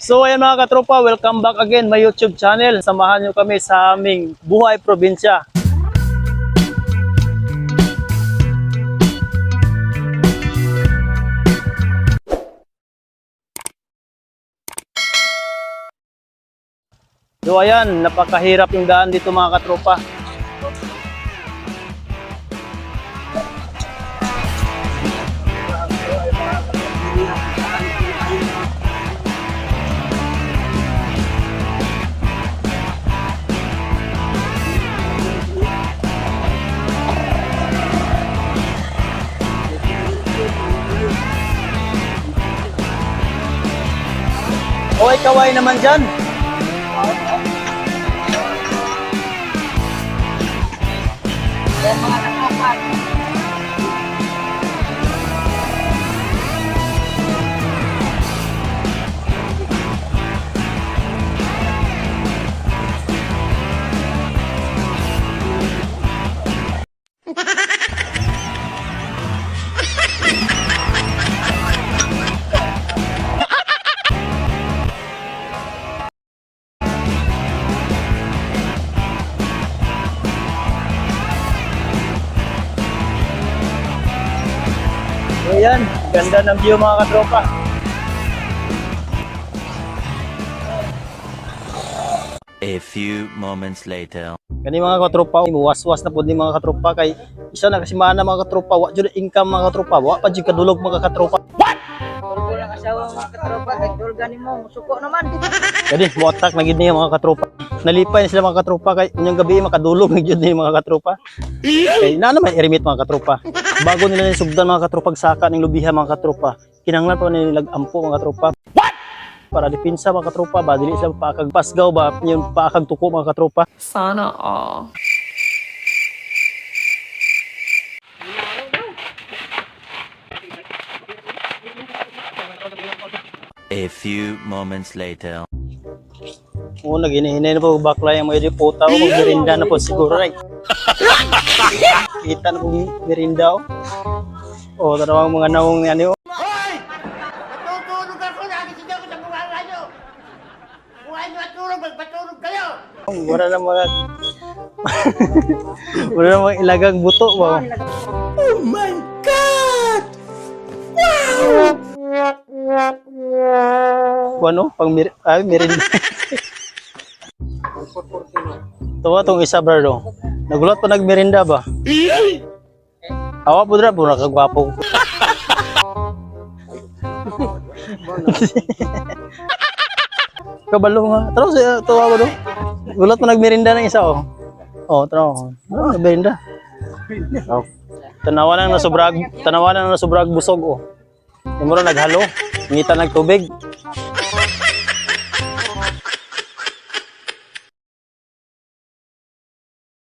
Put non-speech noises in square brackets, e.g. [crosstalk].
So ayan mga katropa, welcome back again my YouTube channel. Samahan nyo kami sa aming buhay probinsya. So ayan, napakahirap yung daan dito mga katropa. Kaway-kaway naman dyan. Ayan, ganda ng view mga katropa. A few moments later. Kani mga katropa, muwaswas na po ni mga katropa kay isa na kasi mana mga katropa, wa jud income mga katropa, wa pa jud kadulog mga katropa. Tulgo lang asawa mga katropa, kay tulga ni mo, suko naman. Kani mo attack na gid niya mga katropa. Nalipay na sila mga katropa kay unyang gabi makadulog na jud ni mga katropa. Kay na naman irimit mga katropa. Bago nila ni sugdan mga katropa saka ning lubiha mga katropa, kinanglan pa nila ampo mga katropa. Para depensa mga katropa ba dili sila paakag pasgaw ba yung paakag tuko mga katropa. Sana all. A few moments later. Oo, naginihinay na po bakla yung mga puta o mag-merinda na po siguro rin. [laughs] Kita na po merinda o. O, tarawang mga nawong ni ano. Natutulog ako, nakikita ko sa mukha nyo. Mukha nyo at tulog, magpatulog kayo. Wala na mga... [laughs] Wala na mga ilagang buto ba? Oh my God! Wow! Ano? Pang mir ay, merinda. [laughs] Tawa tong isa bro. Nagulat pa nagmerinda ba? Awa po dra po nakagwapo. Kabalo nga. Tara sa tawa ba do? Gulat mo nagmerinda ng isa oh. Oh, tara. Oh, nagmerinda. Oh. Tanawan na nasubrag, tanawan na nasubrag busog oh. Imuro naghalo, ngita nagtubig.